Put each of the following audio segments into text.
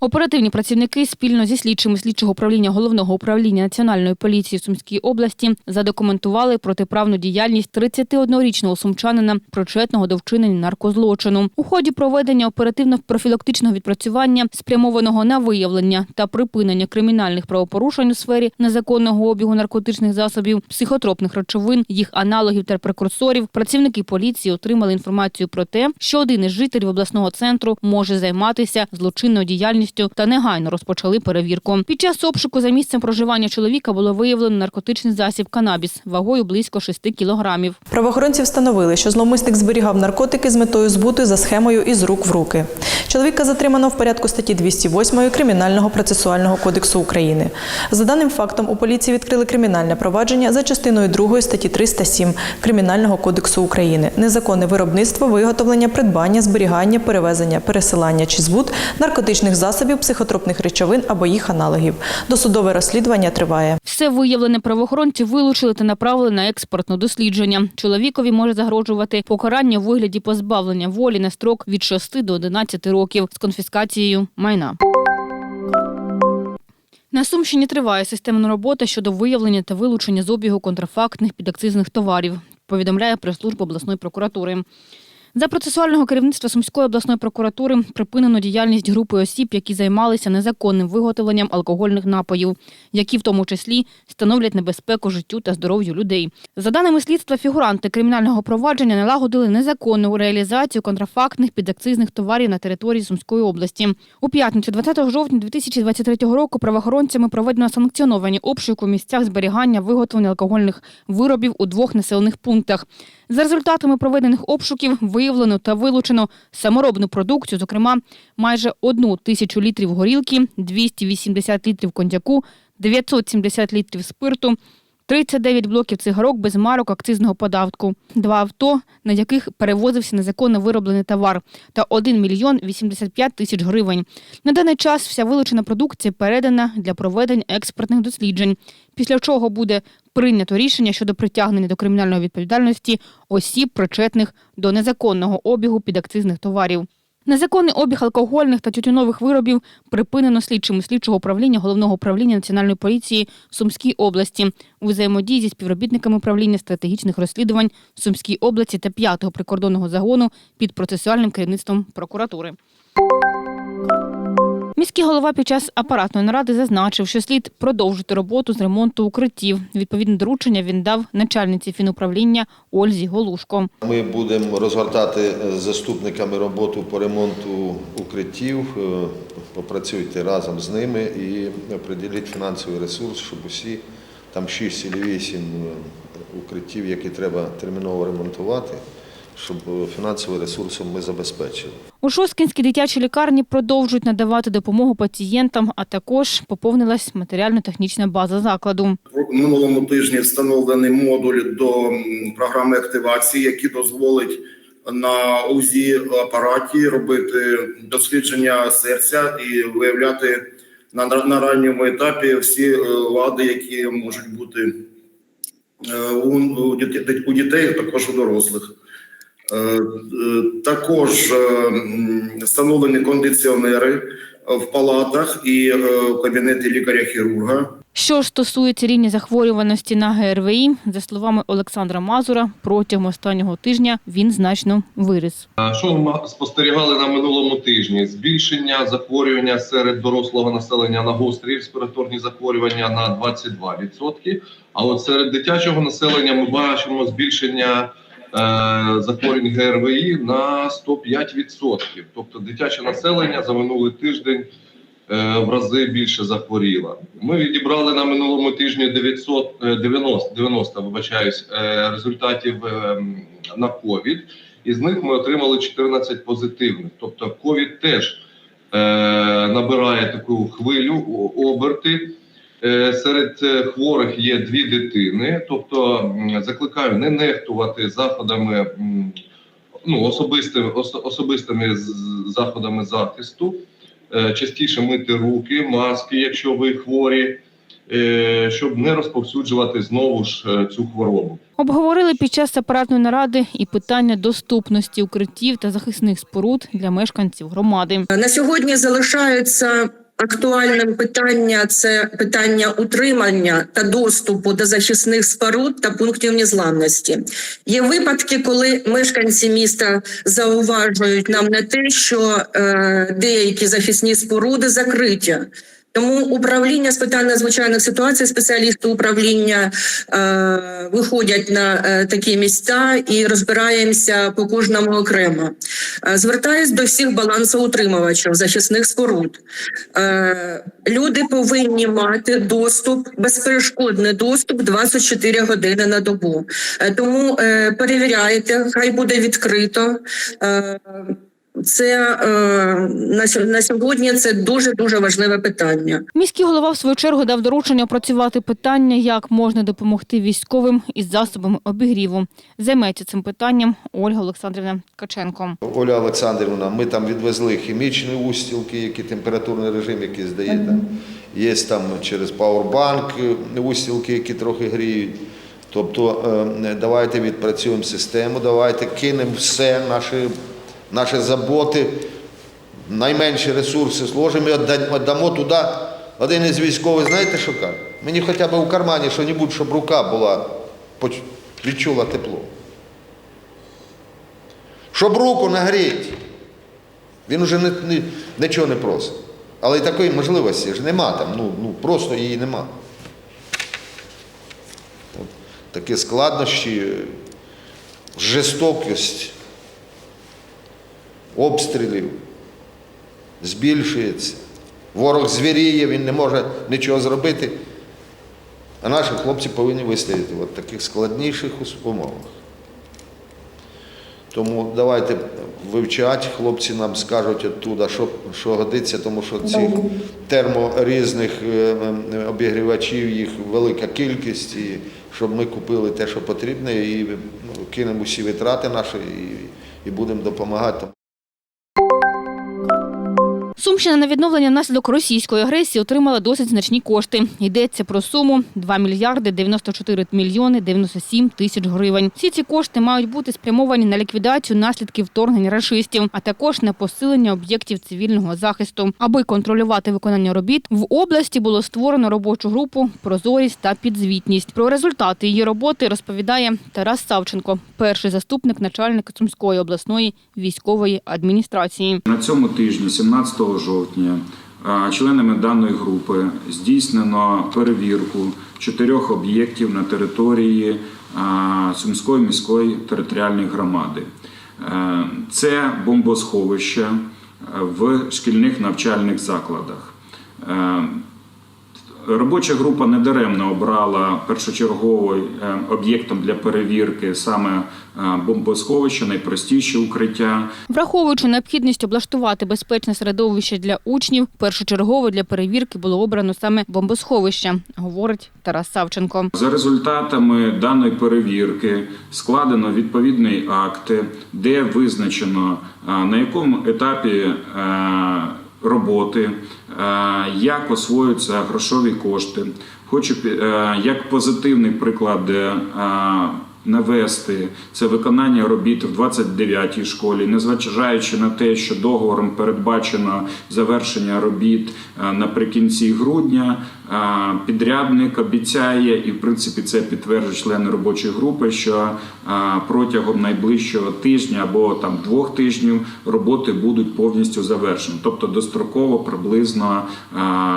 Оперативні працівники спільно зі слідчими слідчого управління головного управління національної поліції в Сумській області задокументували протиправну діяльність 31-річного сумчанина, причетного до вчинення наркозлочину. У ході проведення оперативно-профілактичного відпрацювання, спрямованого на виявлення та припинення кримінальних правопорушень у сфері незаконного обігу наркотичних засобів, психотропних речовин, їх аналогів та прекурсорів, працівники поліції отримали інформацію про те, що один із жителів обласного центру може займатися злочинною діяльністю та негайно розпочали перевірку. Під час обшуку за місцем проживання чоловіка було виявлено наркотичний засіб канабіс вагою близько 6 кілограмів. Правоохоронці встановили, що зловмисник зберігав наркотики з метою збуту за схемою із рук в руки. Чоловіка затримано в порядку статті 208 Кримінального процесуального кодексу України. За даним фактом, у поліції відкрили кримінальне провадження за частиною 2 статті 307 Кримінального кодексу України. Незаконне виробництво, виготовлення, придбання, зберігання, перевезення, пересилання чи збут наркотичних засобів, психотропних речовин або їх аналогів. Досудове розслідування триває. Все виявлене правоохоронці вилучили та направили на експертне дослідження. Чоловікові може загрожувати покарання у вигляді позбавлення волі на строк від 6 до 11 років з конфіскацією майна. На Сумщині триває системна робота щодо виявлення та вилучення з обігу контрафактних підакцизних товарів, повідомляє прес-служба обласної прокуратури. За процесуального керівництва Сумської обласної прокуратури припинено діяльність групи осіб, які займалися незаконним виготовленням алкогольних напоїв, які в тому числі становлять небезпеку життю та здоров'ю людей. За даними слідства, фігуранти кримінального провадження налагодили незаконну реалізацію контрафактних підакцизних товарів на території Сумської області. У п'ятницю, 20 жовтня 2023 року, правоохоронцями проведено санкціоновані обшуки у місцях зберігання виготовлення алкогольних виробів у двох населених пунктах. За результатами проведених обшуків виявлено та вилучено саморобну продукцію, зокрема майже одну тисячу літрів горілки, 280 літрів коньяку, 970 літрів спирту, 39 блоків цигарок без марок акцизного податку, два авто, на яких перевозився незаконно вироблений товар, та 1 мільйон 85 тисяч гривень. На даний час вся вилучена продукція передана для проведення експертних досліджень, після чого буде прийнято рішення щодо притягнення до кримінальної відповідальності осіб, причетних до незаконного обігу підакцизних товарів. Незаконний обіг алкогольних та тютюнових виробів припинено слідчими слідчого управління головного управління національної поліції в Сумській області у взаємодії зі співробітниками управління стратегічних розслідувань в Сумській області та 5-го прикордонного загону під процесуальним керівництвом прокуратури. Міський голова під час апаратної наради зазначив, що слід продовжити роботу з ремонту укриттів. Відповідне доручення він дав начальниці фінуправління Ользі Голушко. Ми будемо розгортати з заступниками роботу по ремонту укриттів. Е, Попрацюйте разом з ними і приділіть фінансовий ресурс, щоб усі там 6 чи 8 укриттів, які треба терміново ремонтувати, щоб фінансовим ресурсом ми забезпечили. У Шосткінській дитячій лікарні продовжують надавати допомогу пацієнтам, а також поповнилась матеріально-технічна база закладу. В минулому тижні встановлений модуль до програми активації, який дозволить на УЗІ апараті робити дослідження серця і виявляти на, на ранньому етапі всі е, вади, які можуть бути е, у, у, дітей, у дітей, також у дорослих. Е, е, Також е, встановлені кондиціонери в палатах і в кабінеті лікаря-хірурга. Що ж стосується рівня захворюваності на ГРВІ, за словами Олександра Мазура, протягом останнього тижня він значно виріс. Що ми спостерігали на минулому тижні? Збільшення захворювання серед дорослого населення на гострі респіраторні захворювання на 22%. А от серед дитячого населення ми бачимо збільшення захворювань ГРВІ на 105%. Тобто дитяче населення за минулий тиждень е, в рази більше захворіло. Ми відібрали на минулому тижні 900, е, 90, 90 вибачаюсь, е, результатів е, на ковід. Із них ми отримали 14 позитивних. Тобто ковід теж е, набирає таку хвилю оберти. Е, серед е, хворих є дві дитини. Тобто закликаю не нехтувати заходами, ну особистими ос- особистими заходами захисту. Е, частіше мити руки, маски, якщо ви хворі. щоб не розповсюджувати знову ж цю хворобу. Обговорили під час апаратної наради і питання доступності укриттів та захисних споруд для мешканців громади. На сьогодні залишаються актуальним питання це питання утримання та доступу до захисних споруд та пунктів незламності. Є випадки, коли мешканці міста зауважують нам на те, що е, деякі захисні споруди закриті. Тому управління з питань надзвичайних ситуацій, спеціалісти управління е, виходять на е, такі місця і розбираємося по кожному окремо. Е, Звертаюсь до всіх балансоутримувачів захисних споруд. Е, Люди повинні мати доступ, безперешкодний доступ 24 години на добу. Е, Тому е, перевіряйте, хай буде відкрито. Е, Це е, на сьо- сьогодні це дуже дуже важливе питання. Міський голова в свою чергу дав доручення опрацювати питання, як можна допомогти військовим із засобами обігріву. Займеться цим питанням Ольга Олександрівна Ткаченко. Оля Олександрівна, ми там відвезли хімічні устілки, які температурний режим, який здає там. Є там через пауербанк е, устілки, які трохи гріють. Тобто е, давайте відпрацюємо систему, давайте кинемо все, наші, наші заботи, найменші ресурси зложимо і відда- віддамо туди. Один із військових, знаєте, що каже? Мені хоча б у кармані що-небудь, щоб рука була, відчула тепло. Щоб руку нагріти. Він уже не, не, нічого не просить. Але й такої можливості ж нема там, ну, ну просто її нема. От, такі складнощі, жорстокість обстрілів збільшується. Ворог звіріє, він не може нічого зробити. А наші хлопці повинні вистояти в таких складніших умовах. Тому давайте вивчати, хлопці нам скажуть оттуда, що, що годиться, тому що цих терморізних е, обігрівачів, їх велика кількість, і щоб ми купили те, що потрібне, і ну, кинемо всі витрати наші і, і будемо допомагати. Сумщина на відновлення внаслідок російської агресії отримала досить значні кошти. Йдеться про суму 2 мільярди 94 мільйони 97 тисяч гривень. Всі ці кошти мають бути спрямовані на ліквідацію наслідків вторгнення рашистів, а також на посилення об'єктів цивільного захисту. Аби контролювати виконання робіт, в області було створено робочу групу Прозорість та підзвітність. Про результати її роботи розповідає Тарас Савченко, перший заступник начальника Сумської обласної військової адміністрації. На цьому тижні, 17 жовтня, членами даної групи здійснено перевірку чотирьох об'єктів на території Сумської міської територіальної громади. Е, Це бомбосховища е, в шкільних навчальних закладах. Е, Робоча група недаремно обрала першочерговим е, об'єктом для перевірки саме е, бомбосховище, найпростіші укриття. Враховуючи необхідність облаштувати безпечне середовище для учнів, першочергово для перевірки було обрано саме бомбосховище, говорить Тарас Савченко. За результатами даної перевірки складено відповідний акт, де визначено на якому етапі роботи, як освоюються грошові кошти. Хочу пі- як позитивний приклад навести це виконання робіт в 29-й школі, незважаючи на те, що договором передбачено завершення робіт наприкінці грудня. Підрядник обіцяє, і в принципі це підтверджують члени робочої групи, що протягом найближчого тижня або там двох тижнів роботи будуть повністю завершені, тобто достроково приблизно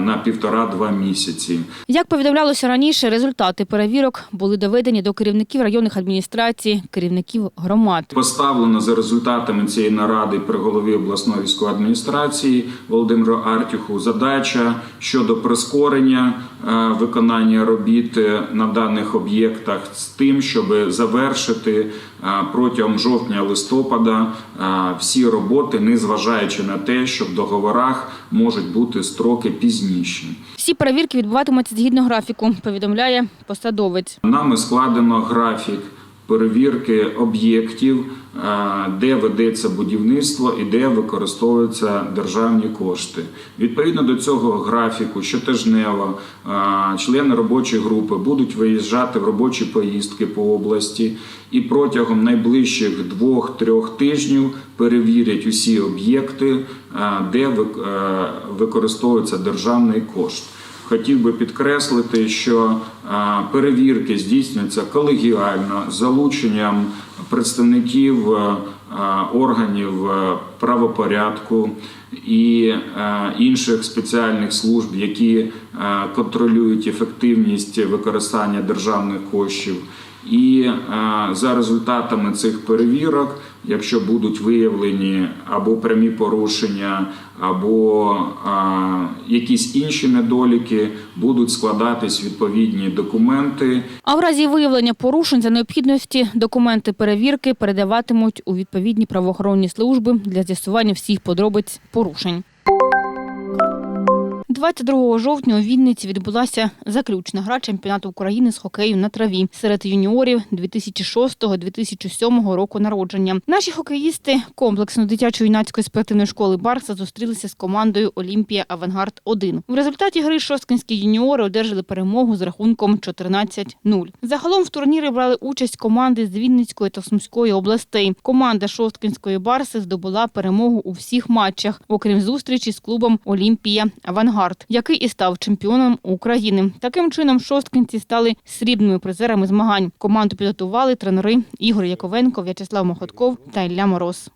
на півтора-два місяці. Як повідомлялося раніше, результати перевірок були доведені до керівників районних адміністрацій, керівників громад. Поставлено за результатами цієї наради при голові обласної військової адміністрації Володимиру Артюху задача щодо прискорення е, виконання робіт на даних об'єктах з тим, щоб завершити е, протягом жовтня-листопада е, всі роботи, незважаючи на те, що в договорах можуть бути строки пізніші. Всі перевірки відбуватимуться згідно графіку, повідомляє посадовець. Нами складено графік перевірки об'єктів, е, де ведеться будівництво і де використовуються державні кошти. Відповідно до цього графіку, щотижнево е, члени робочої групи будуть виїжджати в робочі поїздки по області і протягом найближчих двох-трьох тижнів перевірять усі об'єкти, е, де використовується державний кошт. Хотів би підкреслити, що е, перевірки здійснюються колегіально з залученням представників е, е, органів правопорядку і інших спеціальних служб, які контролюють ефективність використання державних коштів. І е, за результатами цих перевірок, якщо будуть виявлені або прямі порушення, або е, якісь інші недоліки, будуть складатись відповідні документи А в разі виявлення порушень за необхідності документи перевірки передаватимуть у відповідні правоохоронні служби для з'ясування всіх подробиць порушень. 22 жовтня у Вінниці відбулася заключна гра чемпіонату України з хокею на траві серед юніорів 2006-2007 року народження. Наші хокеїсти комплексно дитячо-юнацької спортивної школи Барса зустрілися з командою Олімпія Авангард 1 В результаті гри шосткинські юніори одержали перемогу з рахунком 14-0. Загалом в турнірі брали участь команди з Вінницької та Сумської областей. Команда шосткинської Барси здобула перемогу у всіх матчах, окрім зустрічі з клубом Олімпія Авангард, який і став чемпіоном України. Таким чином, шосткинці стали срібними призерами змагань. Команду підготували тренери Ігор Яковенко, В'ячеслав Мохотков та Ілля Мороз.